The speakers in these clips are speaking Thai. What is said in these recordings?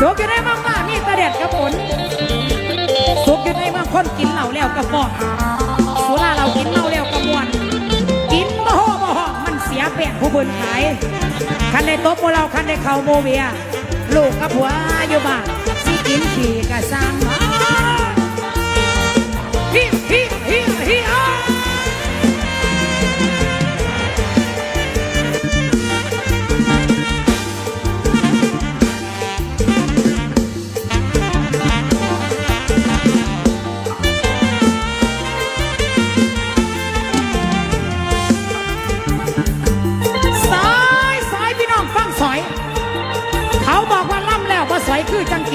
สุกอยู่ในเมืองมามีแตะเด็ดกับผลสุกอยู่ในเมืองคนกินเหล้าแล้วกับฟองสุราเรากินเหล้าแล้วกระมวน กินบ่ห่อบ่ห่อมันเสียแปรียบผู้บนขาย คันในโต๊ะโมเราคันในเข่าโมเวีย ลูกกับผัวอยู่บ้านสิกินขี่กะซัง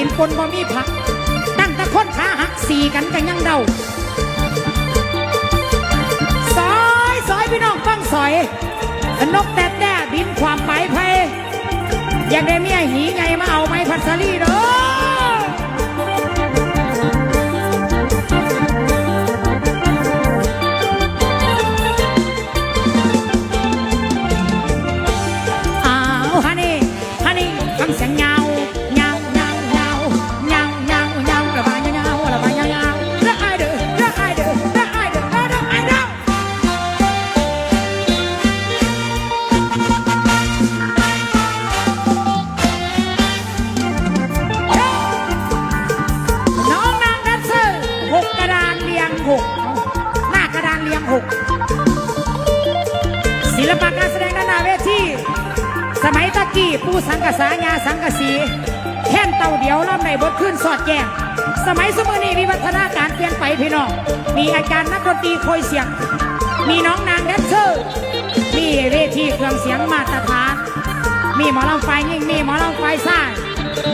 กินปนบ่มีผัก ตั้งแต่คนขาหักสี่กันกันยังเดาสอยสอยพี่น้องฟังสอย นกแต่แต่บินความไปไพยังได้เมียหีไงมาเอาไม้พัสลีเด้อ 6 ศิลปะการแสดงนานาเวทีสมัยตะกี้ผู้สังกษาญาสังกษีแท่นเต่าเดียวล่ำในบทขึ้นสอดแกงสมัยสมัยนี้วิวัฒนาการเปลี่ยนไปพี่น้อง มีอาจารย์นักดนตรีคอยเสียง มีน้องนางแดนเซอร์มีเวทีเครื่องเสียงมาตรฐาน มีหมอลำไฟยิ่งมีหมอลำไฟสร้าง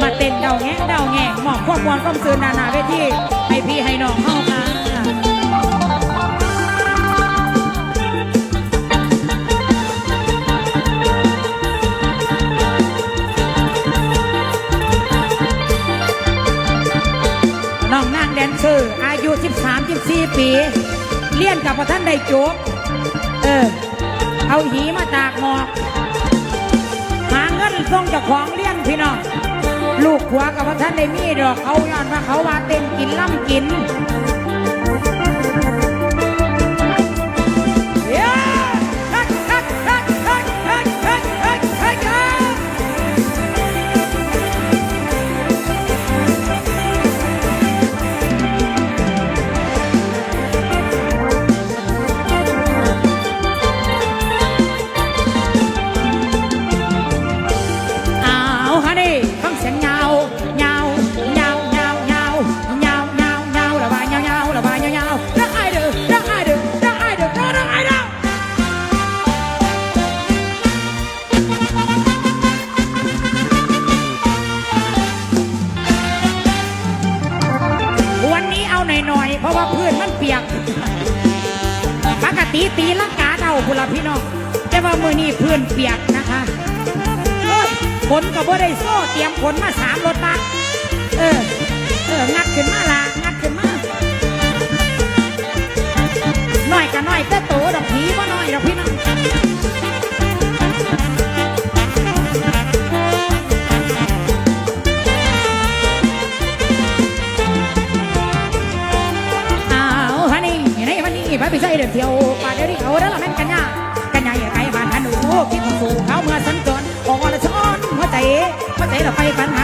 มาเต้นเดาแงเดาแงหมอกควบมวลก้มซืนนานาเวทีให้พี่ให้น้องเข้ามา 13 14 ปี เลี้ยนกับพระท่านได้จบเออ เอาหีมาตากหมอกหาเงินส่งจากของเลี้ยนพี่น้อง ลูกหัวกับพระท่านได้มีดอกเขาย้อนว่าเขาว่าเต้นกินล่ำกิน พื้นมันเปียก ปกติตีลังกาเอาพุละพี่น้อง แต่ว่ามือนี้เพื่อนเปียกนะคะเอ้ยขนกับบ่ได้โซ่เตรียมขนมาสามรถบัสเออ เออ งัดขึ้นมาละงัดขึ้นมาหน่อยกับน่อยแต่โตดอกผีว่าน้อยดอกพี่น้อง วันนี้พระพิชัยเดินเที่ยวป่าเดียวที่เขาแล้วเราแม่นกันยากันยาอย่าไกลบ้าหนหนูคิดของสู่เขาเมื่อสัญจรออกละช้อนหัวใจหัวใจเราไปปัญหา